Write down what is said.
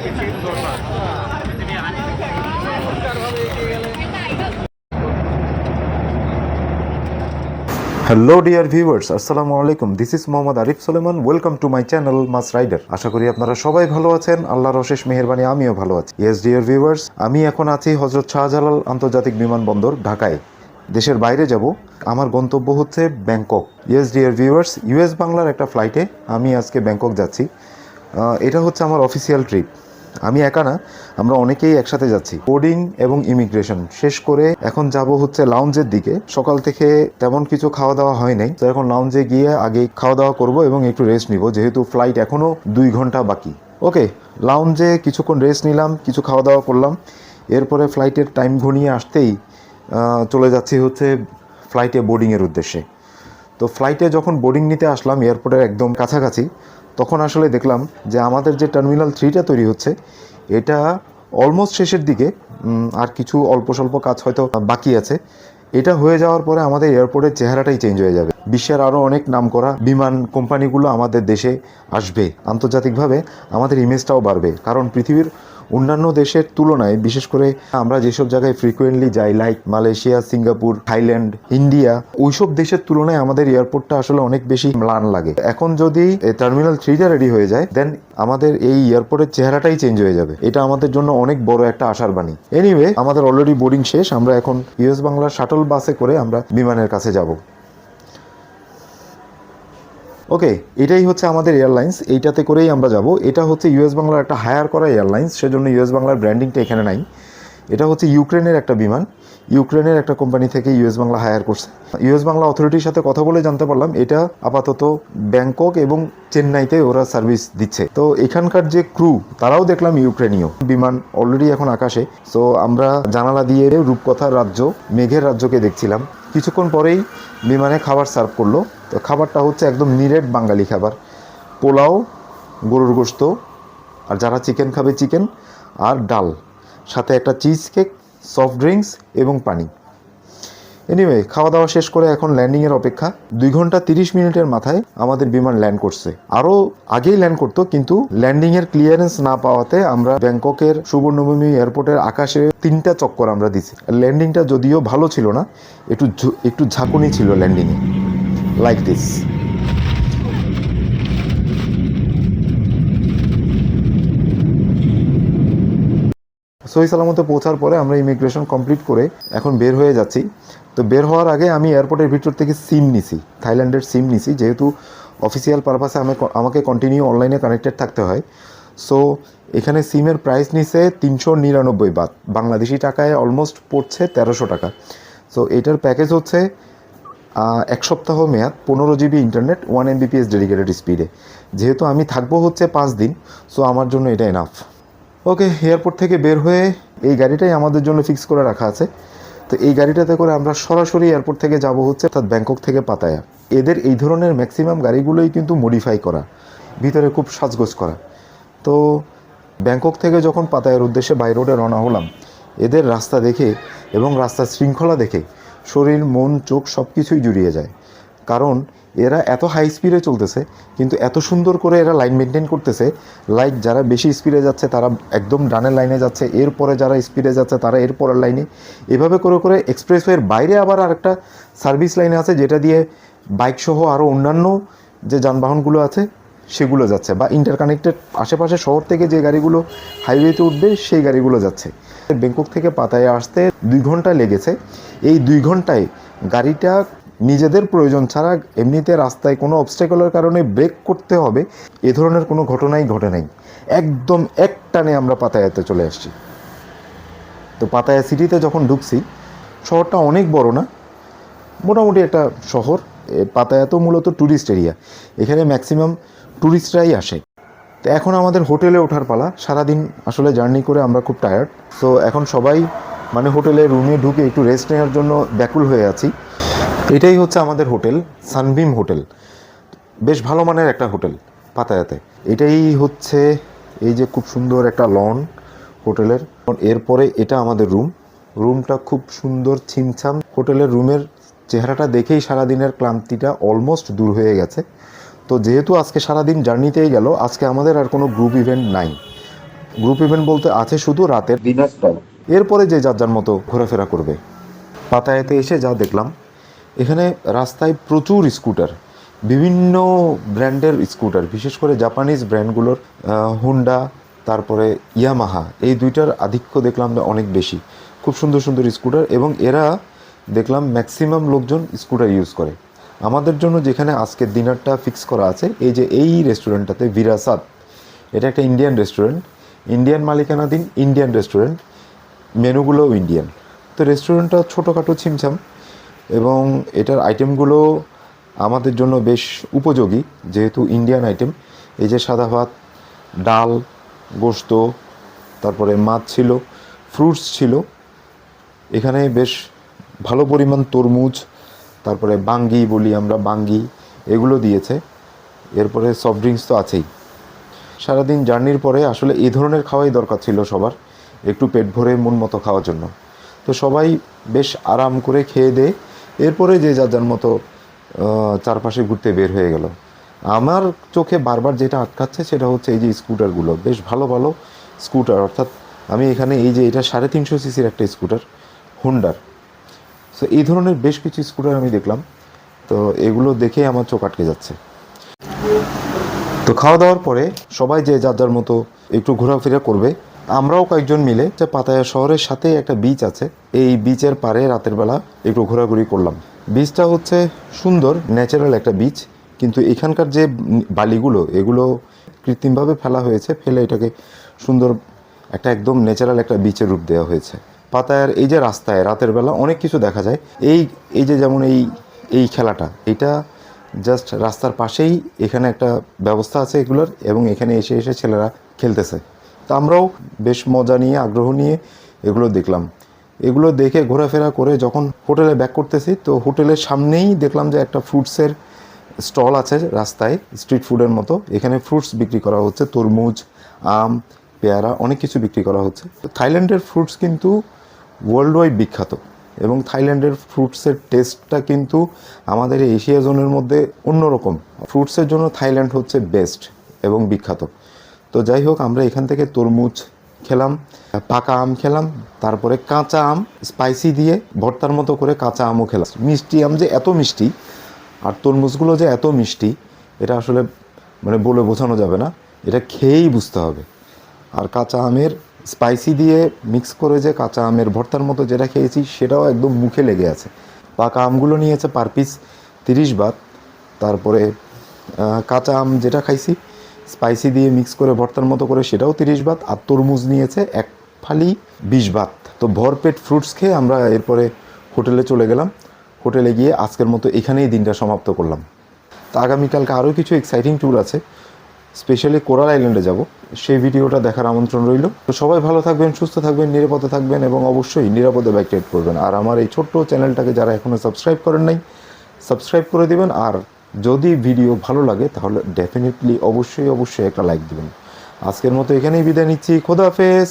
Hello dear viewers আসসালামু আলাইকুম this is Mohammad Arif Suleman welcome to my channel mass rider আশা করি আপনারা সবাই ভালো আছেন। আল্লাহর অশেষ মেহেরবানি, আমিও ভালো আছি। ইয়েস ডিয়ার ভিউয়ার্স আমি এখন আছি হজরত শাহজালাল আন্তর্জাতিক বিমানবন্দর, ঢাকায়। দেশের বাইরে যাব। আমার গন্তব্য হচ্ছে Bangkok. Yes dear viewers US বাংলার একটা ফ্লাইটে আমি আজকে ব্যাংকক যাচ্ছি। এটা হচ্ছে আমার অফিসিয়াল ট্রিপ আমি একা না, আমরা অনেকেই একসাথে যাচ্ছি। বোর্ডিং এবং ইমিগ্রেশন শেষ করে এখন যাব হচ্ছে লাউঞ্জের দিকে। সকাল থেকে তেমন কিছু খাওয়া দাওয়া হয় নাই। তো এখন লাউঞ্জে গিয়ে আগে খাওয়া দাওয়া করব এবং একটু রেস্ট নিব, যেহেতু ফ্লাইট এখনও দুই ঘণ্টা বাকি। ওকে লাউঞ্জে কিছুক্ষণ রেস্ট নিলাম, কিছু খাওয়া দাওয়া করলাম। এরপরে ফ্লাইটের টাইম ঘনিয়ে আসতেই চলে যাচ্ছি হচ্ছে ফ্লাইটে বোর্ডিংয়ের উদ্দেশ্যে। তো ফ্লাইটে যখন বোর্ডিং নিতে আসলাম এয়ারপোর্টের একদম কাছাকাছি তখন আসলে দেখলাম যে আমাদের যে টার্মিনাল থ্রিটা তৈরি হচ্ছে, এটা অলমোস্ট শেষের দিকে আর কিছু অল্প স্বল্প কাজ হয়তো বাকি আছে। এটা হয়ে যাওয়ার পরে আমাদের এয়ারপোর্টের চেহারাটাই চেঞ্জ হয়ে যাবে। বিশ্বের আরও অনেক নাম করা বিমান কোম্পানিগুলো আমাদের দেশে আসবে। আন্তর্জাতিকভাবে আমাদের ইমেজটাও বাড়বে, কারণ পৃথিবীর অন্যান্য দেশের তুলনায়, বিশেষ করে আমরা যেসব জায়গায় ফ্রিকুয়েন্টলি যাই like Malaysia, Singapore, Thailand, India, ওইসব দেশের তুলনায় আমাদের এয়ারপোর্টটা আসলে অনেক বেশি ম্লান লাগে। এখন যদি টার্মিনাল থ্রিটা রেডি হয়ে যায় দেন আমাদের এই এয়ারপোর্টের চেহারাটাই চেঞ্জ হয়ে যাবে। এটা আমাদের জন্য অনেক বড় একটা আশার বাণী। এনিওয়ে আমাদের অলরেডি বোর্ডিং শেষ, আমরা এখন ইউএস বাংলার শাটল বাসে করে আমরা বিমানের কাছে যাব। ওকে, এটাই হচ্ছে আমাদের এয়ারলাইন্স। এইটাতে করেই আমরা যাব। এটা হচ্ছে ইউএস বাংলার একটা হায়ার করা এয়ারলাইন্স, সেজন্য ইউএস বাংলার ব্র্যান্ডিংটা এখানে নাই। এটা হচ্ছে ইউক্রেনের একটা বিমান। ইউক্রেনের একটা কোম্পানি থেকে ইউএস বাংলা হায়ার করছে। ইউএস বাংলা অথরিটির সাথে কথা বলে জানতে পারলাম, এটা আপাতত ব্যাংকক এবং চেন্নাইতে ওরা সার্ভিস দিচ্ছে। তো এখানকার যে ক্রু, তারাও দেখলাম ইউক্রেনীয়। বিমান অলরেডি এখন আকাশে। সো আমরা জানালা দিয়ে রূপকথার রাজ্য, মেঘের রাজ্যকে দেখছিলাম। কিছুক্ষণ পরেই বিমানে খাবার সার্ভ করল। তো খাবারটা হচ্ছে একদম নিরেট বাঙালি খাবার। পোলাও, গরুর গোস্ত আর যারা চিকেন খাবে চিকেন, আর ডাল। সাথে একটা চিজ কেক সফট ড্রিঙ্কস এবং পানি। এনিওয়ে খাওয়া দাওয়া শেষ করে এখন ল্যান্ডিংয়ের অপেক্ষা। দুই ঘণ্টা তিরিশ মিনিটের মাথায় আমাদের বিমান ল্যান্ড করছে। আরও আগেই ল্যান্ড করতো, কিন্তু ল্যান্ডিংয়ের ক্লিয়ারেন্স না পাওয়াতে আমরা ব্যাংককের সুবর্ণভূমি এয়ারপোর্টের আকাশে তিনটা চক্কর আমরা দিছি। ল্যান্ডিংটা যদিও ভালো ছিল না, একটু একটু ঝাঁকুনি ছিল ল্যান্ডিংয়ে। লাইক দিস সহি সালামতে পৌঁছার পরে আমরা ইমিগ্রেশন কমপ্লিট করে এখন বের হয়ে যাচ্ছি। তো বের হওয়ার আগে আমি এয়ারপোর্টের ভিতর থেকে সিম নিছি, থাইল্যান্ডের সিম নিছি। যেহেতু অফিসিয়াল পারপাসে আমি আমাকে কন্টিনিউ অনলাইনে কানেক্টেড থাকতে হয়। সো এখানে সিমের প্রাইস নিছে তিনশো নিরানব্বই বাদ। বাংলাদেশি টাকায় অলমোস্ট পড়ছে তেরোশো টাকা। সো এটার প্যাকেজ হচ্ছে এক সপ্তাহ মেয়াদ, পনেরো GB internet one Mbps dedicated স্পিডে যেহেতু আমি থাকব হচ্ছে পাঁচ দিন সো আমার জন্য এটা এনাফ ওকে এয়ারপোর্ট থেকে বের হয়ে এই গাড়িটাই আমাদের জন্য ফিক্স করে রাখা আছে। তো এই গাড়িটাতে করে আমরা সরাসরি এয়ারপোর্ট থেকে যাব হচ্ছে, অর্থাৎ ব্যাংকক থেকে পাতায়া। এদের এই ধরনের ম্যাক্সিমাম গাড়িগুলোই কিন্তু মডিফাই করা, ভিতরে খুব সাজগোজ করা। তো ব্যাংকক থেকে যখন পাতায়ার উদ্দেশ্যে বাই রোডে রওনা হলাম, এদের রাস্তা দেখে এবং রাস্তার শৃঙ্খলা দেখে শরীর, মন, চোখ সব কিছুই জুড়িয়ে যায়। কারণ এরা এত হাই স্পিডে চলতেছে, কিন্তু এত সুন্দর করে এরা লাইন মেনটেন করতেছে লাইক যারা বেশি স্পিডে যাচ্ছে, তারা একদম ডানের লাইনে যাচ্ছে, এরপরে যারা স্পিডে যাচ্ছে, তারা এর পরের লাইনে এভাবে করে করে এক্সপ্রেসওয়ের বাইরে আবার আরেকটা সার্ভিস লাইন আছে, যেটা দিয়ে বাইকসহ আরও অন্যান্য যে যানবাহনগুলো আছে সেগুলো যাচ্ছে বা ইন্টারকানেক্টেড আশেপাশে শহর থেকে যে গাড়িগুলো হাইওয়েতে উঠবে সেই গাড়িগুলো যাচ্ছে। ব্যাংকক থেকে পাতায় আসতে দুই ঘণ্টা লেগেছে। এই দুই ঘন্টায় গাড়িটা নিজেদের প্রয়োজন ছাড়া এমনিতে রাস্তায় কোনো অবস্টেকলের কারণে ব্রেক করতে হবে, এ ধরনের কোনো ঘটনাই ঘটে নাই। একদম এক টানে আমরা পাতায়াতে চলে আসছি। তো পাতায়া সিটিতে যখন ঢুকছি, শহরটা অনেক বড় না? মোটামুটি একটা শহর, এ পাতায়া তো মূলত ট্যুরিস্ট এরিয়া এখানে ম্যাক্সিমাম ট্যুরিস্টরাই আসে। তো এখন আমাদের হোটেলে ওঠার পালা। সারাদিন আসলে জার্নি করে আমরা খুব টায়ার্ড তো এখন সবাই মানে হোটেলে রুমে ঢুকে একটু রেস্ট নেওয়ার জন্য ব্যাকুল হয়ে আছি। এটাই হচ্ছে আমাদের হোটেল সানবিম হোটেল বেশ ভালো মানের একটা হোটেল পাতায়াতে। এটাই হচ্ছে এই যে খুব সুন্দর একটা লন হোটেলের। এরপরে এটা আমাদের রুম রুমটা খুব সুন্দর ছিমছাম। হোটেলের রুমের চেহারাটা দেখেই সারাদিনের ক্লান্তিটা অলমোস্ট দূর হয়ে গেছে। তো যেহেতু আজকে সারাদিন জার্নিতেই গেল, আজকে আমাদের আর কোনো গ্রুপ ইভেন্ট নাই। গ্রুপ ইভেন্ট বলতে আছে শুধু রাতের এরপরে যে যার যার মতো ঘোরাফেরা করবে। পাতায়াতে এসে যা দেখলাম, এখানে রাস্তায় প্রচুর স্কুটার বিভিন্ন ব্র্যান্ডের স্কুটার বিশেষ করে জাপানিজ ব্র্যান্ডগুলোর হুন্ডা তারপরে ইয়ামাহা এই দুইটার আধিক্য দেখলাম অনেক বেশি। খুব সুন্দর সুন্দর স্কুটার এবং এরা দেখলাম ম্যাক্সিমাম লোকজন স্কুটার ইউজ করে। আমাদের জন্য যেখানে আজকের ডিনারটা ফিক্স করা আছে, এই যে এই রেস্টুরেন্টটাতে বিরাসাত এটা একটা ইন্ডিয়ান রেস্টুরেন্ট ইন্ডিয়ান মালিকানাধীন ইন্ডিয়ান রেস্টুরেন্ট মেনুগুলোও ইন্ডিয়ান তো রেস্টুরেন্টটা ছোটোখাটো ছিমছাম এবং এটার আইটেমগুলো আমাদের জন্য বেশ উপযোগী, যেহেতু ইন্ডিয়ান আইটেম এই যে সাদা ভাত, ডাল, গোস্ত, তারপরে মাছ ছিল ফ্রুটস ছিল। এখানে বেশ ভালো পরিমাণ তরমুজ তারপরে বাঙ্গি বলি আমরা, বাঙ্গি, এগুলো দিয়েছে। এরপরে সফট ড্রিঙ্কস তো আছেই। সারাদিন জার্নির পরে আসলে এই ধরনের খাওয়াই দরকার ছিল সবার, একটু পেট ভরে মন মতো খাওয়ার জন্য। তো সবাই বেশ আরাম করে খেয়ে দে, এরপরে যে যার যার মতো চারপাশে ঘুরতে বের হয়ে গেল। আমার চোখে বারবার যেটা আটকাচ্ছে সেটা হচ্ছে এই যে স্কুটারগুলো। বেশ ভালো ভালো স্কুটার, অর্থাৎ আমি এখানে এই যে এটা সাড়ে তিনশো সিসির একটা স্কুটার, হুন্ডার। সো এই ধরনের বেশ কিছু স্কুটার আমি দেখলাম। তো এগুলো দেখে আমার চোখ আটকে যাচ্ছে। তো খাওয়া দাওয়ার পরে সবাই যে যার যার মতো একটু ঘোরাফেরা করবে, আমরাও কয়েকজন মিলে যে পাতায়া শহরের সাথে একটা বিচ আছে, এই বিচের পারে রাতের বেলা একটু ঘোরাঘুরি করলাম। বিচটা হচ্ছে সুন্দর ন্যাচারাল একটা বিচ কিন্তু এখানকার যে বালিগুলো, এগুলো কৃত্রিমভাবে ফেলা হয়েছে, ফেলে এটাকে সুন্দর একটা একদম ন্যাচারাল একটা বিচের রূপ দেওয়া হয়েছে। পাতায়ার এই যে রাস্তায় রাতের বেলা অনেক কিছু দেখা যায়। এই এই যে যেমন এই এই খেলাটা, এটা জাস্ট রাস্তার পাশেই এখানে একটা ব্যবস্থা আছে এগুলোর এবং এখানে এসে এসে ছেলেরা খেলতেছে। তা আমরাও বেশ মজা নিয়ে, আগ্রহ নিয়ে এগুলো দেখলাম। এগুলো দেখে ঘোরাফেরা করে যখন হোটেলে ব্যাক করতেছি, তো হোটেলের সামনেই দেখলাম যে একটা ফ্রুটসের স্টল আছে রাস্তায় স্ট্রিট ফুডের মতো। এখানে ফ্রুটস বিক্রি করা হচ্ছে, তরমুজ, আম, পেয়ারা অনেক কিছু বিক্রি করা হচ্ছে। থাইল্যান্ডের ফ্রুটস কিন্তু ওয়ার্ল্ড ওয়াইড বিখ্যাত। এবং থাইল্যান্ডের ফ্রুটসের টেস্টটা কিন্তু আমাদের এশিয়া জোনের মধ্যে অন্যরকম। ফ্রুটসের জন্য থাইল্যান্ড হচ্ছে বেস্ট এবং বিখ্যাত। তো যাই হোক, আমরা এখান থেকে তরমুজ খেলাম, পাকা আম খেলাম, তারপরে কাঁচা আম স্পাইসি দিয়ে ভর্তার মতো করে কাঁচা আমও খেলাম। মিষ্টি আম যে এত মিষ্টি, আর তরমুজগুলো যে এত মিষ্টি, এটা আসলে মানে বলে বোঝানো যাবে না। এটা খেয়েই বুঝতে হবে। আর কাঁচা আমের স্পাইসি দিয়ে মিক্স করে যে কাঁচা আমের ভর্তার মতো যেটা খেয়েছি, সেটাও একদম মুখে লেগে আছে। পাকা আমগুলো নিয়েছে পার পিস তিরিশ বাত। তারপরে কাঁচা আম যেটা খাইছি, স্পাইসি দিয়ে মিক্স করে ভর্তার মতো করে সেটাও তিরিশ বাত। আর তরমুজ নিয়েছে এক ফালি বিশ বাত। তো ভরপেট ফ্রুটস খেয়ে আমরা এরপরে হোটেলে চলে গেলাম। হোটেলে গিয়ে আজকের মতো এখানেই দিনটা সমাপ্ত করলাম। তো আগামীকালকে আরও কিছু এক্সাইটিং ট্যুর আছে। স্পেশালি কোরাল আইল্যান্ডে যাব। সেই ভিডিওটা দেখার আমন্ত্রণ রইল। তো সবাই ভালো থাকবেন, সুস্থ থাকবেন, নিরাপদে থাকবেন এবং অবশ্যই নিরাপদে বাইক রাইড করবেন। আর আমার এই ছোট্ট চ্যানেলটাকে যারা এখনও সাবস্ক্রাইব করেন নাই, সাবস্ক্রাইব করে দেবেন। আর যদি ভিডিও ভালো লাগে, তাহলে ডেফিনেটলি অবশ্যই অবশ্যই একটা লাইক দিবেন। আজকের মতো এখানেই বিদায় নিচ্ছি। খোদাফেজ